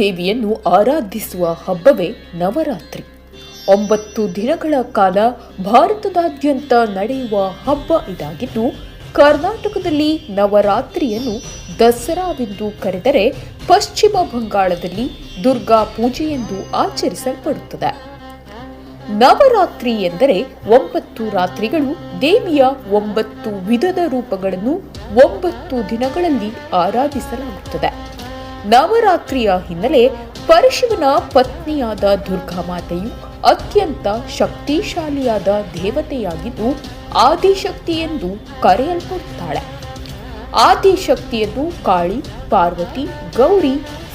ದೇವಿಯನ್ನು ಆರಾಧಿಸುವ ಹಬ್ಬವೇ ನವರಾತ್ರಿ. ಒಂಬತ್ತು ದಿನಗಳ ಕಾಲ ಭಾರತದಾದ್ಯಂತ ನಡೆಯುವ ಹಬ್ಬ ಇದಾಗಿದ್ದು, ಕರ್ನಾಟಕದಲ್ಲಿ ನವರಾತ್ರಿಯನ್ನು ದಸರಾವೆಂದು ಕರೆದರೆ ಪಶ್ಚಿಮ ಬಂಗಾಳದಲ್ಲಿ ದುರ್ಗಾ ಪೂಜೆ ಎಂದು ಆಚರಿಸಲ್ಪಡುತ್ತದೆ. ನವರಾತ್ರಿ ಎಂದರೆ ಒಂಬತ್ತು ರಾತ್ರಿಗಳು ದೇವಿಯ ಒಂಬತ್ತು ವಿಧದ ರೂಪಗಳನ್ನು ಒಂಬತ್ತು ದಿನಗಳಲ್ಲಿ ಆರಾಧಿಸಲಾಗುತ್ತದೆ. ನವರಾತ್ರಿಯ ಹಿನ್ನೆಲೆ ಪರಶಿವನ ಪತ್ನಿಯಾದ ದುರ್ಗಾ ಮಾತೆಯು ಅತ್ಯಂತ ಶಕ್ತಿಶಾಲಿಯಾದ ದೇವತೆಯಾಗಿದ್ದು ಆದಿಶಕ್ತಿ ಎಂದು ಕರೆಯಲ್ಪಡುತ್ತಾಳೆ. ಆದಿಶಕ್ತಿಯನ್ನು ಕಾಳಿ, ಪಾರ್ವತಿ, ಗೌರಿ,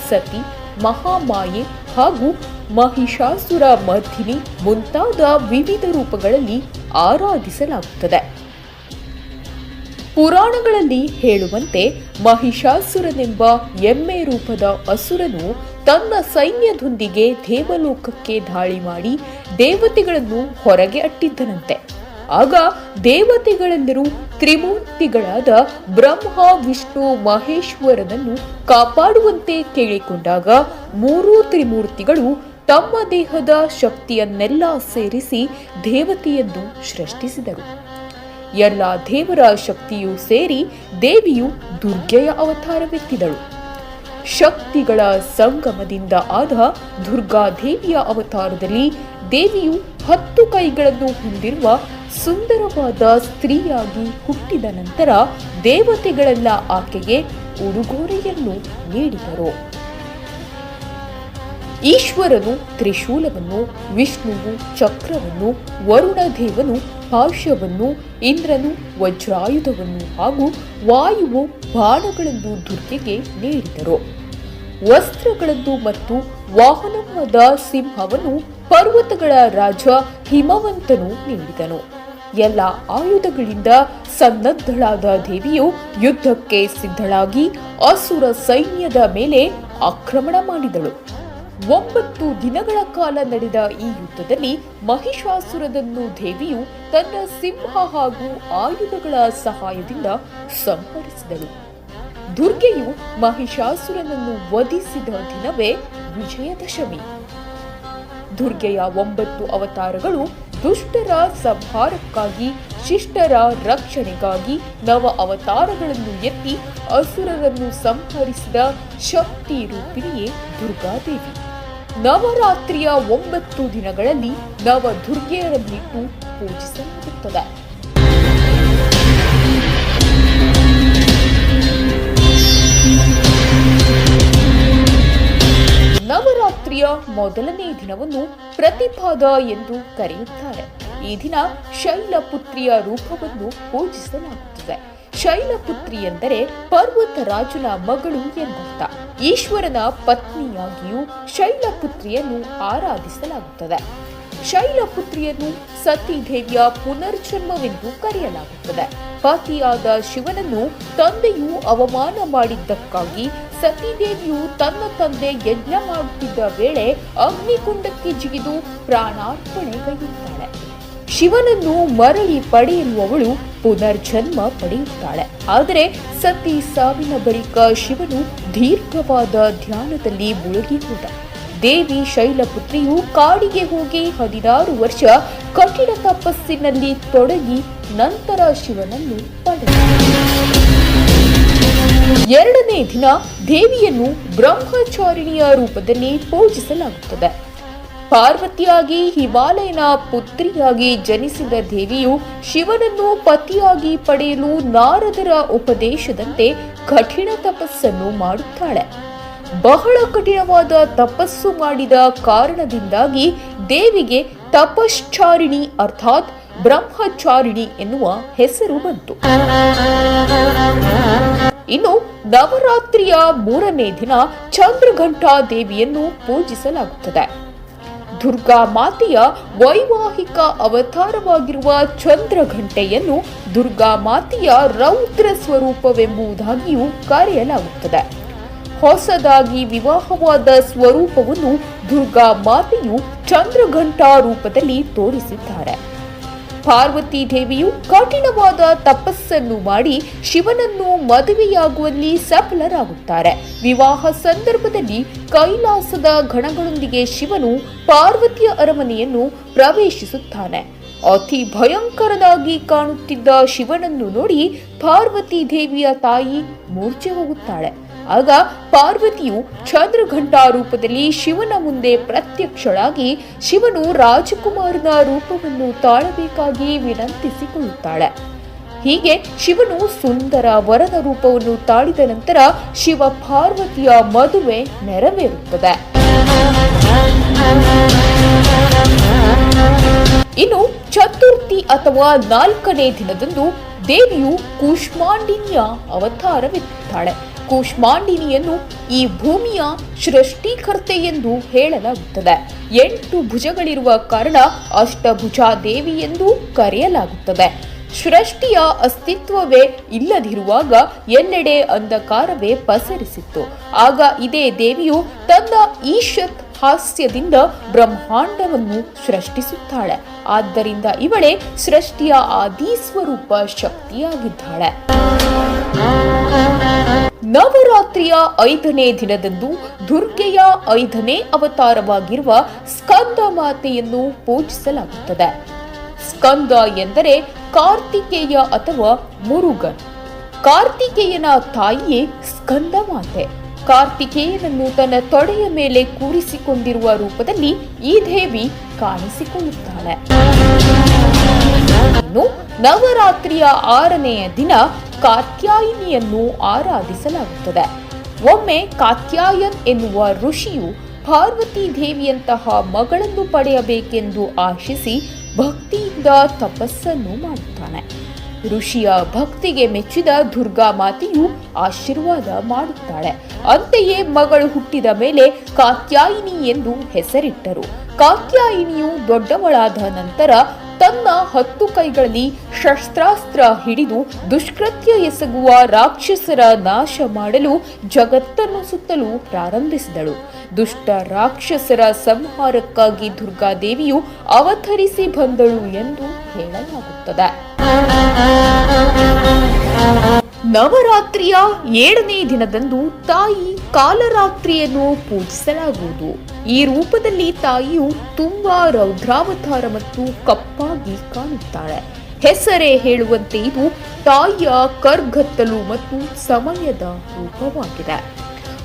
ಸತಿ, ಮಹಾಮಾಯೆ ಹಾಗೂ ಮಹಿಷಾಸುರ ಮರ್ಧಿನಿ ಮುಂತಾದ ವಿವಿಧ ರೂಪಗಳಲ್ಲಿ ಆರಾಧಿಸಲಾಗುತ್ತದೆ. ಪುರಾಣಗಳಲ್ಲಿ ಹೇಳುವಂತೆ ಮಹಿಷಾಸುರನೆಂಬ ಎಮ್ಮೆ ರೂಪದ ಅಸುರನು ತನ್ನ ಸೈನ್ಯದೊಂದಿಗೆ ದೇವಲೋಕಕ್ಕೆ ದಾಳಿ ಮಾಡಿ ದೇವತೆಗಳನ್ನು ಹೊರಗೆ ಅಟ್ಟಿದ್ದನಂತೆ. ಆಗ ದೇವತೆಗಳೆಲ್ಲರೂ ತ್ರಿಮೂರ್ತಿಗಳಾದ ಬ್ರಹ್ಮ, ವಿಷ್ಣು, ಮಹೇಶ್ವರನನ್ನು ಕಾಪಾಡುವಂತೆ ಕೇಳಿಕೊಂಡಾಗ ಮೂರೂ ತ್ರಿಮೂರ್ತಿಗಳು ತಮ್ಮ ದೇಹದ ಶಕ್ತಿಯನ್ನೆಲ್ಲ ಸೇರಿಸಿ ದೇವತೆಯನ್ನು ಸೃಷ್ಟಿಸಿದರು. ಎಲ್ಲ ದೇವರ ಶಕ್ತಿಯೂ ಸೇರಿ ದೇವಿಯು ದುರ್ಗೆಯ ಅವತಾರವೆತ್ತಿದಳು. ಶಕ್ತಿಗಳ ಸಂಗಮದಿಂದ ಆದ ದುರ್ಗಾದೇವಿಯ ಅವತಾರದಲ್ಲಿ ದೇವಿಯು ಹತ್ತು ಕೈಗಳನ್ನು ಹೊಂದಿರುವ ಸುಂದರವಾದ ಸ್ತ್ರೀಯಾಗಿ ಹುಟ್ಟಿದ ನಂತರ ದೇವತೆಗಳೆಲ್ಲ ಆಕೆಗೆ ಉಡುಗೊರೆಯನ್ನು ನೀಡಿದರು. ಈಶ್ವರನು ತ್ರಿಶೂಲವನ್ನು, ವಿಷ್ಣುವು ಚಕ್ರವನ್ನು, ವರುಣದೇವನು ಪಾಶವನ್ನು ಇಂದ್ರನು, ವಜ್ರಾಯುಧವನ್ನು ಹಾಗೂ ವಾಯುವು ಬಾಣಗಳನ್ನು ದುರ್ಗೆಗೆ ನೀಡಿದರು. ವಸ್ತ್ರಗಳನ್ನು ಮತ್ತು ವಾಹನವಾದ ಸಿಂಹವನ್ನು ಪರ್ವತಗಳ ರಾಜ ಹಿಮವಂತನು ನೀಡಿದನು. ಎಲ್ಲ ಆಯುಧಗಳಿಂದ ಸನ್ನದ್ಧಳಾದ ದೇವಿಯು ಯುದ್ಧಕ್ಕೆ ಸಿದ್ಧಳಾಗಿ ಅಸುರ ಸೈನ್ಯದ ಮೇಲೆ ಆಕ್ರಮಣ ಮಾಡಿದಳು. ಒಂಬತ್ತು ದಿನಗಳ ಕಾಲ ನಡೆದ ಈ ಯುದ್ಧದಲ್ಲಿ ಮಹಿಷಾಸುರನನ್ನು ದೇವಿಯು ತನ್ನ ಸಿಂಹ ಹಾಗೂ ಆಯುಧಗಳ ಸಹಾಯದಿಂದ ಸಂಹರಿಸಿದಳು. ದುರ್ಗೆಯು ಮಹಿಷಾಸುರನನ್ನು ವಧಿಸಿದ ದಿನವೇ ವಿಜಯದಶಮಿ. ದುರ್ಗೆಯ ಒಂಬತ್ತು ಅವತಾರಗಳು ದುಷ್ಟರ ಸಂಹಾರಕ್ಕಾಗಿ, ಶಿಷ್ಟರ ರಕ್ಷಣೆಗಾಗಿ ನವ ಅವತಾರಗಳನ್ನು ಎತ್ತಿ ಅಸುರರನ್ನು ಸಂಹರಿಸಿದ ಶಕ್ತಿ ರೂಪಿಣಿಯೇ ದುರ್ಗಾದೇವಿ. ನವರಾತ್ರಿಯ ಒಂಬತ್ತು ದಿನಗಳಲ್ಲಿ ನವ ದುರ್ಗೆಯರನ್ನಿಟ್ಟು ಪೂಜಿಸಲಾಗುತ್ತದೆ. ನವರಾತ್ರಿಯ ಮೊದಲನೇ ದಿನವನ್ನು ಪ್ರತಿಪಾದ ಎಂದು ಕರೆಯುತ್ತಾರೆ. ಈ ದಿನ ಶೈಲಪುತ್ರಿಯ ರೂಪವನ್ನು ಪೂಜಿಸಲಾಗುತ್ತದೆ. ಶೈಲಪುತ್ರಿ ಎಂದರೆ ಪರ್ವತರಾಜನ ಮಗಳು ಎಂದರ್ಥ. ಈಶ್ವರನ ಪತ್ನಿಯಾಗಿಯೂ ಶೈಲಪುತ್ರಿಯನ್ನು ಆರಾಧಿಸಲಾಗುತ್ತದೆ. ಶೈಲಪುತ್ರಿಯನ್ನು ಸತೀದೇವಿಯ ಪುನರ್ಜನ್ಮವೆಂದು ಕರೆಯಲಾಗುತ್ತದೆ. ಪತಿಯಾದ ಶಿವನನ್ನು ತಂದೆಯು ಅವಮಾನ ಮಾಡಿದ್ದಕ್ಕಾಗಿ ಸತೀದೇವಿಯು ತನ್ನ ತಂದೆ ಯಜ್ಞ ಮಾಡುತ್ತಿದ್ದ ವೇಳೆ ಅಗ್ನಿಕುಂಡಕ್ಕೆ ಜಿಗಿದು ಪ್ರಾಣಾರ್ಪಣೆಗೈಯುತ್ತಾಳೆ. ಶಿವನನ್ನು ಮರಳಿ ಪಡೆಯಲು ಅವಳು ಪುನರ್ಜನ್ಮ ಪಡೆಯುತ್ತಾಳೆ. ಆದರೆ ಸತಿ ಸಾವಿನ ಬಳಿಕ ಶಿವನು ದೀರ್ಘವಾದ ಧ್ಯಾನದಲ್ಲಿ ಮುಳುಗಿ ಹೋದ ದೇವಿ ಶೈಲಪುತ್ರಿಯು ಕಾಡಿಗೆ ಹೋಗಿ ಹದಿನಾರು ವರ್ಷ ಕಠಿಣ ತಪಸ್ಸಿನಲ್ಲಿ ತೊಡಗಿ ನಂತರ ಶಿವನನ್ನು ಪಡೆದ. ಎರಡನೇ ದಿನ ದೇವಿಯನ್ನು ಬ್ರಹ್ಮಚಾರಿಣಿಯ ರೂಪದಲ್ಲಿ ಪೂಜಿಸಲಾಗುತ್ತದೆ. ಪಾರ್ವತಿಯಾಗಿ ಹಿಮಾಲಯನ ಪುತ್ರಿಯಾಗಿ ಜನಿಸಿದ ದೇವಿಯು ಶಿವನನ್ನು ಪತಿಯಾಗಿ ಪಡೆಯಲು ನಾರದರ ಉಪದೇಶದಂತೆ ಕಠಿಣ ತಪಸ್ಸನ್ನು ಮಾಡುತ್ತಾಳೆ. ಬಹಳ ಕಠಿಣವಾದ ತಪಸ್ಸು ಮಾಡಿದ ಕಾರಣದಿಂದಾಗಿ ದೇವಿಗೆ ತಪಶ್ಚಾರಿಣಿ ಅರ್ಥಾತ್ ಬ್ರಹ್ಮಚಾರಿಣಿ ಎನ್ನುವ ಹೆಸರು ಬಂತು. ಇನ್ನು ನವರಾತ್ರಿಯ ಮೂರನೇ ದಿನ ಚಂದ್ರಘಂಟಾ ದೇವಿಯನ್ನು ಪೂಜಿಸಲಾಗುತ್ತದೆ. ದುರ್ಗಾ ಮಾತೆಯ ವೈವಾಹಿಕ ಅವತಾರವಾಗಿರುವ ಚಂದ್ರಘಂಟೆಯನ್ನು ದುರ್ಗಾ ಮಾತೆಯ ರೌದ್ರ ಸ್ವರೂಪವೆಂಬುದಾಗಿಯೂ ಕರೆಯಲಾಗುತ್ತದೆ. ಹೊಸದಾಗಿ ವಿವಾಹವಾದ ಸ್ವರೂಪವನ್ನು ದುರ್ಗಾ ಮಾತೆಯು ಚಂದ್ರಘಂಟಾ ರೂಪದಲ್ಲಿ ತೋರಿಸಿದ್ದಾರೆ. ಪಾರ್ವತಿ ದೇವಿಯು ಕಠಿಣವಾದ ತಪಸ್ಸನ್ನು ಮಾಡಿ ಶಿವನನ್ನು ಮದುವೆಯಾಗುವಲ್ಲಿ ಸಫಲರಾಗುತ್ತಾರೆ. ವಿವಾಹ ಸಂದರ್ಭದಲ್ಲಿ ಕೈಲಾಸದ ಗಣಗಳೊಂದಿಗೆ ಶಿವನು ಪಾರ್ವತಿಯ ಅರಮನೆಯನ್ನು ಪ್ರವೇಶಿಸುತ್ತಾನೆ. ಅತಿ ಭಯಂಕರದಾಗಿ ಕಾಣುತ್ತಿದ್ದ ಶಿವನನ್ನು ನೋಡಿ ಪಾರ್ವತಿ ದೇವಿಯ ತಾಯಿ ಮೂರ್ಛೆ ಹೋಗುತ್ತಾಳೆ. ಆಗ ಪಾರ್ವತಿಯು ಚಂದ್ರಘಂಟಾ ರೂಪದಲ್ಲಿ ಶಿವನ ಮುಂದೆ ಪ್ರತ್ಯಕ್ಷಳಾಗಿ ಶಿವನು ರಾಜಕುಮಾರನ ರೂಪವನ್ನು ತಾಳಬೇಕಾಗಿ ವಿನಂತಿಸಿಕೊಳ್ಳುತ್ತಾಳೆ. ಹೀಗೆ ಶಿವನು ಸುಂದರ ವರನ ರೂಪವನ್ನು ತಾಳಿದ ನಂತರ ಶಿವ ಪಾರ್ವತಿಯ ಮದುವೆ ನೆರವೇರುತ್ತದೆ. ಇನ್ನು ಚತುರ್ಥಿ ಅಥವಾ ನಾಲ್ಕನೇ ದಿನದಂದು ದೇವಿಯು ಕೂಷ್ಮಾಂಡಿನ್ಯ ಅವತಾರವೆತ್ತುತ್ತಾಳೆ ಕೂಷ್ಮಾಂಡಿನಿಯನ್ನು ಈ ಭೂಮಿಯ ಸೃಷ್ಟಿಕರ್ತೆ ಎಂದು ಹೇಳಲಾಗುತ್ತದೆ. ಎಂಟು ಭುಜಗಳಿರುವ ಕಾರಣ ಅಷ್ಟಭುಜ ದೇವಿ ಎಂದು ಕರೆಯಲಾಗುತ್ತದೆ. ಸೃಷ್ಟಿಯ ಅಸ್ತಿತ್ವವೇ ಇಲ್ಲದಿರುವಾಗ ಎಲ್ಲೆಡೆ ಅಂಧಕಾರವೇ ಪಸರಿಸಿತ್ತು. ಆಗ ಇದೇ ದೇವಿಯು ತನ್ನ ಈಶತ್ ಹಾಸ್ಯದಿಂದ ಬ್ರಹ್ಮಾಂಡವನ್ನು ಸೃಷ್ಟಿಸುತ್ತಾಳೆ. ಆದ್ದರಿಂದ ಇವಳೇ ಸೃಷ್ಟಿಯ ಆದಿ ಸ್ವರೂಪ ಶಕ್ತಿಯಾಗಿದ್ದಾಳೆ. ನವರಾತ್ರಿಯ ಐದನೇ ದಿನದಂದು ದುರ್ಗೆಯ ಐದನೇ ಅವತಾರವಾಗಿರುವ ಸ್ಕಂದ ಮಾತೆಯನ್ನು ಪೂಜಿಸಲಾಗುತ್ತದೆ. ಸ್ಕಂದ ಎಂದರೆ ಕಾರ್ತಿಕೇಯ ಅಥವಾ ಮುರುಗನ್. ಕಾರ್ತಿಕೇಯನ ತಾಯಿಯೇ ಸ್ಕಂದ ಮಾತೆ. ಕಾರ್ತಿಕೇಯನನ್ನು ತನ್ನ ತೊಡೆಯ ಮೇಲೆ ಕೂರಿಸಿಕೊಂಡಿರುವ ರೂಪದಲ್ಲಿ ಈ ದೇವಿ ಕಾಣಿಸಿಕೊಳ್ಳುತ್ತಾಳೆ. ನವರಾತ್ರಿಯ ಆರನೆಯ ದಿನ ಕಾತ್ಯಾಯಿನಿಯನ್ನು ಆರಾಧಿಸಲಾಗುತ್ತದೆ. ಒಮ್ಮೆ ಕಾತ್ಯಾಯನ್ ಎನ್ನುವ ಋಷಿಯು ಪಾರ್ವತಿ ದೇವಿಯಂತಹ ಮಗಳನ್ನು ಪಡೆಯಬೇಕೆಂದು ಆಶಿಸಿ ಭಕ್ತಿಯಿಂದ ತಪಸ್ಸನ್ನು ಮಾಡುತ್ತಾನೆ. ಋಷಿಯ ಭಕ್ತಿಗೆ ಮೆಚ್ಚಿದ ದುರ್ಗಾ ಮಾತೆಯು ಆಶೀರ್ವಾದ ಮಾಡುತ್ತಾಳೆ. ಅಂತೆಯೇ ಮಗಳು ಹುಟ್ಟಿದ ಮೇಲೆ ಕಾತ್ಯಾಯಿನಿ ಎಂದು ಹೆಸರಿಟ್ಟರು. ಕಾತ್ಯಾಯಿನಿಯು ದೊಡ್ಡವಳಾದ ನಂತರ ತನ್ನ ಹತ್ತು ಕೈಗಳಲ್ಲಿ ಶಸ್ತ್ರಾಸ್ತ್ರ ಹಿಡಿದು ದುಷ್ಕೃತ್ಯ ಎಸಗುವ ರಾಕ್ಷಸರ ನಾಶ ಮಾಡಲು ಜಗತ್ತನ್ನು ಸುತ್ತಲು ಪ್ರಾರಂಭಿಸಿದಳು. ದುಷ್ಟ ರಾಕ್ಷಸರ ಸಂಹಾರಕ್ಕಾಗಿ ದುರ್ಗಾದೇವಿಯು ಅವತರಿಸಿ ಬಂದಳು ಎಂದು ಹೇಳಲಾಗುತ್ತದೆ. ನವರಾತ್ರಿಯ ಏಳನೇ ದಿನದಂದು ತಾಯಿ ಕಾಲರಾತ್ರಿಯನ್ನು ಪೂಜಿಸಲಾಗುವುದು. ಈ ರೂಪದಲ್ಲಿ ತಾಯಿಯು ತುಂಬಾ ರೌದ್ರಾವತಾರ ಮತ್ತು ಕಪ್ಪಾಗಿ ಕಾಣುತ್ತಾಳೆ. ಹೆಸರೇ ಹೇಳುವಂತೆ ಇದು ತಾಯಿಯ ಕರ್ಗತ್ತಲು ಮತ್ತು ಸಮಯದ ರೂಪವಾಗಿದೆ.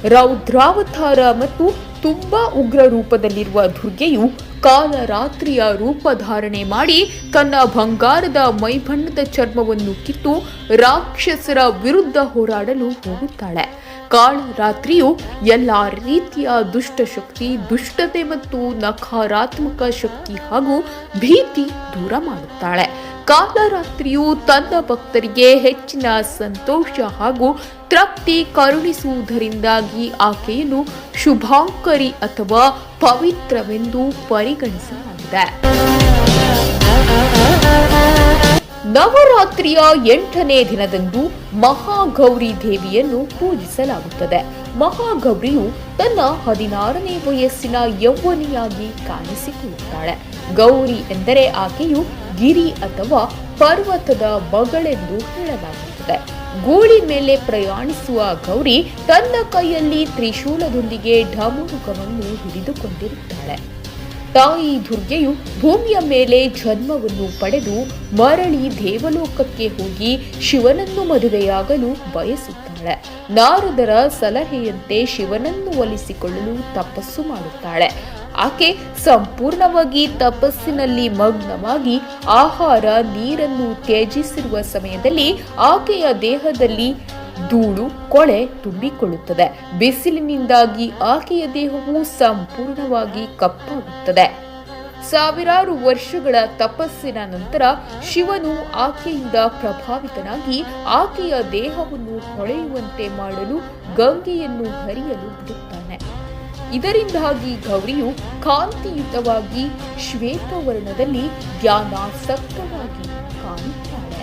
ರೌದ್ರಾವತಾರ ಮತ್ತು ತುಂಬಾ ಉಗ್ರ ರೂಪದಲ್ಲಿರುವ ದುರ್ಗೆಯು ಕಾಲರಾತ್ರಿಯ ರೂಪ ಧಾರಣೆ ಮಾಡಿ ತನ್ನ ಬಂಗಾರದ ಮೈಬಣ್ಣದ ಚರ್ಮವನ್ನು ಕಿತ್ತು ರಾಕ್ಷಸರ ವಿರುದ್ಧ ಹೋರಾಡಲು ಹೋಗುತ್ತಾಳೆ. ಕಾಳರಾತ್ರಿಯು ಎಲ್ಲ ರೀತಿಯ ದುಷ್ಟಶಕ್ತಿ, ದುಷ್ಟತೆ ಮತ್ತು ನಕಾರಾತ್ಮಕ ಶಕ್ತಿ ಹಾಗೂ ಭೀತಿ ದೂರ ಮಾಡುತ್ತಾಳೆ. ಕಾಲರಾತ್ರಿಯು ತನ್ನ ಭಕ್ತರಿಗೆ ಹೆಚ್ಚಿನ ಸಂತೋಷ ಹಾಗೂ ತೃಪ್ತಿ ಕರುಣಿಸುವುದರಿಂದಾಗಿ ಆಕೆಯನ್ನು ಶುಭಾಂಕರಿ ಅಥವಾ ಪವಿತ್ರವೆಂದು ಪರಿಗಣಿಸಲಾಗಿದೆ. ನವರಾತ್ರಿಯ ಎಂಟನೇ ದಿನದಂದು ಮಹಾಗೌರಿ ದೇವಿಯನ್ನು ಪೂಜಿಸಲಾಗುತ್ತದೆ. ಮಹಾಗೌರಿಯು ತನ್ನ ಹದಿನಾರನೇ ವಯಸ್ಸಿನ ಯೌವನಿಯಾಗಿ ಕಾಣಿಸಿಕೊಳ್ಳುತ್ತಾಳೆ. ಗೌರಿ ಎಂದರೆ ಆಕೆಯು ಗಿರಿ ಅಥವಾ ಪರ್ವತದ ಬಗಳೆಂದು ಹೇಳಲಾಗುತ್ತದೆ. ಗೂಳಿ ಮೇಲೆ ಪ್ರಯಾಣಿಸುವ ಗೌರಿ ತನ್ನ ಕೈಯಲ್ಲಿ ತ್ರಿಶೂಲದೊಂದಿಗೆ ಢಮರುಕವನ್ನು ಹಿಡಿದುಕೊಂಡಿರುತ್ತಾಳೆ. ತಾಯಿ ದುರ್ಗೆಯು ಭೂಮಿಯ ಮೇಲೆ ಜನ್ಮವನ್ನು ಪಡೆದು ಮರಳಿ ದೇವಲೋಕಕ್ಕೆ ಹೋಗಿ ಶಿವನನ್ನು ಮದುವೆಯಾಗಲು ಬಯಸುತ್ತಾಳೆ. ನಾರದರ ಸಲಹೆಯಂತೆ ಶಿವನನ್ನು ಒಲಿಸಿಕೊಳ್ಳಲು ತಪಸ್ಸು ಮಾಡುತ್ತಾಳೆ. ಆಕೆ ಸಂಪೂರ್ಣವಾಗಿ ತಪಸ್ಸಿನಲ್ಲಿ ಮಗ್ನವಾಗಿ ಆಹಾರ, ನೀರನ್ನು ತ್ಯಜಿಸಿರುವ ಸಮಯದಲ್ಲಿ ಆಕೆಯ ದೇಹದಲ್ಲಿ ಧೂಳು, ಕೊಳೆ ತುಂಬಿಕೊಳ್ಳುತ್ತದೆ. ಬಿಸಿಲಿನಿಂದಾಗಿ ಆಕೆಯ ದೇಹವು ಸಂಪೂರ್ಣವಾಗಿ ಕಪ್ಪಾಗುತ್ತದೆ. ಸಾವಿರಾರು ವರ್ಷಗಳ ತಪಸ್ಸಿನ ನಂತರ ಶಿವನು ಆಕೆಯಿಂದ ಪ್ರಭಾವಿತನಾಗಿ ಆಕೆಯ ದೇಹವನ್ನು ಹೊಳೆಯುವಂತೆ ಮಾಡಲು ಗಂಗೆಯನ್ನು ಹರಿಯಲು ಬಿಡುತ್ತಾನೆ. ಇದರಿಂದಾಗಿ ಗೌರಿಯು ಕಾಂತಿಯುತವಾಗಿ ಶ್ವೇತವರ್ಣದಲ್ಲಿ ಧ್ಯಾನಾಸಕ್ತವಾಗಿ ಕಾಣುತ್ತಾಳೆ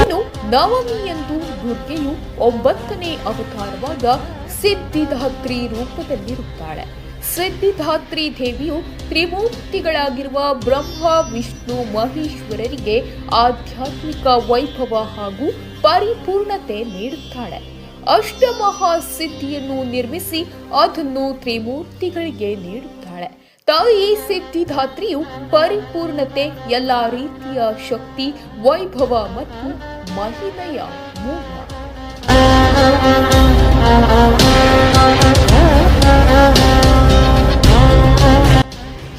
ಇನ್ನು ನವಮಿಯಂದು ದುರ್ಗೆಯು ಒಂಬತ್ತನೇ ಅವತಾರವಾದ ಸಿದ್ಧಿದಾತ್ರಿ ರೂಪದಲ್ಲಿರುತ್ತಾಳೆ. ಸಿದ್ಧಿಧಾತ್ರಿ ದೇವಿಯು ತ್ರಿಮೂರ್ತಿಗಳಾಗಿರುವ ಬ್ರಹ್ಮ, ವಿಷ್ಣು, ಮಹೇಶ್ವರರಿಗೆ ಆಧ್ಯಾತ್ಮಿಕ ವೈಭವ ಹಾಗೂ ಪರಿಪೂರ್ಣತೆ ನೀಡುತ್ತಾಳೆ. ಅಷ್ಟಮಹಾ ಸಿದ್ಧಿಯನ್ನು ನಿರ್ಮಿಸಿ ಅದನ್ನು ತ್ರಿಮೂರ್ತಿಗಳಿಗೆ ನೀಡುತ್ತಾಳೆ. ತಾಯಿ ಸಿದ್ಧಿಧಾತ್ರಿಯು ಪರಿಪೂರ್ಣತೆ, ಎಲ್ಲ ರೀತಿಯ ಶಕ್ತಿ, ವೈಭವ ಮತ್ತು ಮಹಿಮೆಯ ಮೂಲ.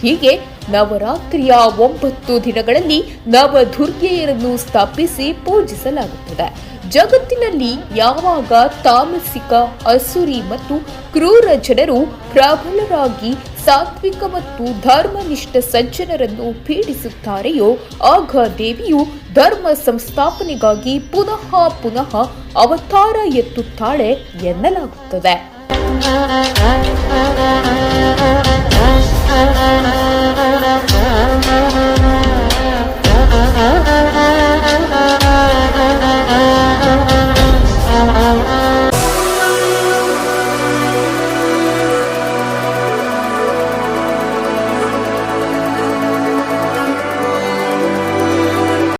ಹೀಗೆ ನವರಾತ್ರಿಯ ಒಂಬತ್ತು ದಿನಗಳಲ್ಲಿ ನವದುರ್ಗೆಯರನ್ನು ಸ್ಥಾಪಿಸಿ ಪೂಜಿಸಲಾಗುತ್ತದೆ. ಜಗತ್ತಿನಲ್ಲಿ ಯಾವಾಗ ತಾಮಸಿಕ, ಅಸುರಿ ಮತ್ತು ಕ್ರೂರ ಜನರು ಪ್ರಬಲರಾಗಿ ಸಾತ್ವಿಕ ಮತ್ತು ಧರ್ಮನಿಷ್ಠ ಸಜ್ಜನರನ್ನು ಪೀಡಿಸುತ್ತಾರೆಯೋ, ಆಗ ದೇವಿಯು ಧರ್ಮ ಸಂಸ್ಥಾಪನೆಗಾಗಿ ಪುನಃ ಪುನಃ ಅವತಾರ ಎತ್ತುತ್ತಾಳೆ ಎನ್ನಲಾಗುತ್ತದೆ.